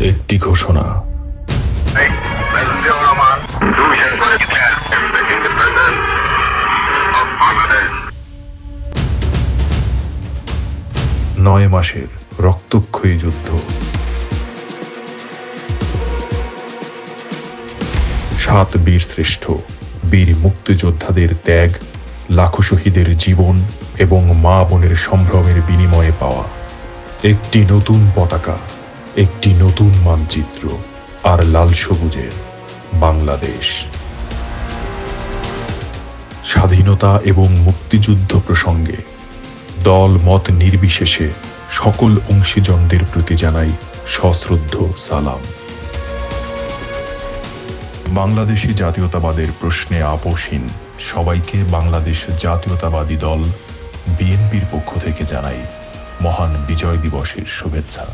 একটি ঘোষণা. নয় মাসের রক্তক্ষয়ী যুদ্ধ সাত বীর শ্রেষ্ঠ, বীর মুক্তিযোদ্ধাদের ত্যাগ, লাখো শহীদের জীবন এবং মা বোনের সম্ভ্রমের বিনিময়ে পাওয়া একটি নতুন পতাকা একটি নতুন মানচিত্র আর লাল সবুজের বাংলাদেশ। স্বাধীনতা এবং মুক্তিযুদ্ধ প্রসঙ্গে দল মত নির্বিশেষে সকল অংশীজনদের প্রতি জানাই সশ্রদ্ধ সালাম। বাংলাদেশি জাতীয়তাবাদের প্রশ্নে আপোষহীন সবাইকে বাংলাদেশ জাতীয়তাবাদী দল বিএনপির পক্ষ থেকে জানাই মহান বিজয় দিবসের শুভেচ্ছা।